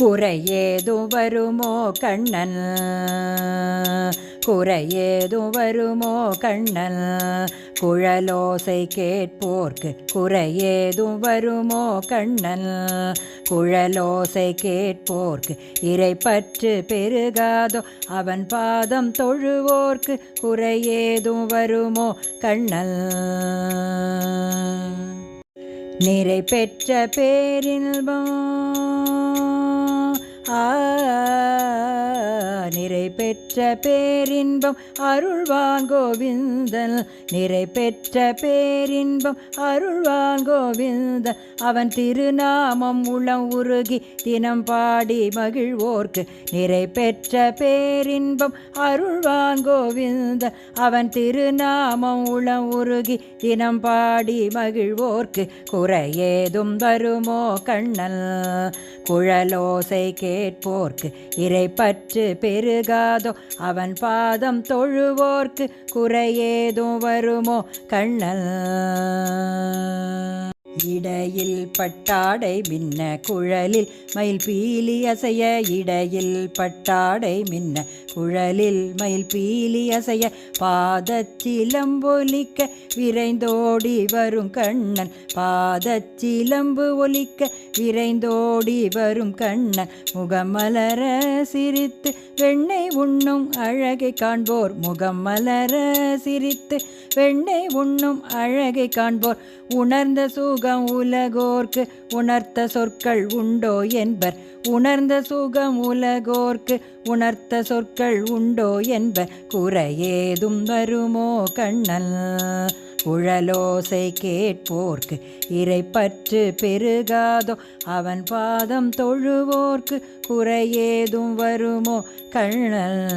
குறையேதும் வருமோ கண்ணன்? குறையேதும் வருமோ கண்ணன்? குழலோசை கேட்போர்க்கு குறையேதும் வருமோ கண்ணன்? குழலோசை கேட்போர்க்கு இறை பற்று பெருகாதோ அவன் பாதம் தொழுவோர்க்கு குறையேதும் வருமோ கண்ணல் நிறை பெற்ற பேரின்பம் ah நிறை பெற்ற பேரின்பம் அருள்வான் கோவிந்தன். நிறை பெற்ற பேரின்பம் அருள்வான் கோவிந்தன். அவன் திருநாமம் உளம் உருகி தினம் பாடி மகிழ்வோர்க்கு. நிறை பெற்ற பேரின்பம் அருள்வான் கோவிந்தன். அவன் திருநாமம் உளம் உருகி தினம் பாடி மகிழ்வோர்க்கு. குறையேதும் வருமோ கண்ணல்? குழலோசை கேட்போர்க்கு. இறைப்பற்று பெருகாதோ அவன் பாதம் தொழுவோர்க்கு குறையேதும் வருமோ கண்ணல்? இடையில் பட்டாடை மின்ன குழலில் மயில் பீலி அசைய இடையில் பட்டாடை மின்ன குழலில் மயில் பீலி அசைய பாதச்சிலம்பொலிக்க விரைந்தோடி வரும் கண்ணன். பாதச்சிலம்பு ஒலிக்க விரைந்தோடி வரும் கண்ணன். முகமலர சிரித்து வெண்ணெய் உண்ணும் அழகை காண்போர். முகமலர சிரித்து வெண்ணெய் உண்ணும் அழகை காண்போர். உணர்ந்த சுகம் உலகோர்க்கு உணர்த்த சொற்கள் உண்டோ என்பர். உணர்ந்த சுகம் உலகோர்க்கு உணர்த்த சொற்கள் உண்டோ என்ப குறையேதும் வருமோ கண்ணல்? உழலோசை கேட்போர்க்கு இறைப்பற்று பெருகாதோ? அவன் பாதம் தொழுவோர்க்கு குறையேதும் வருமோ கண்ணல்?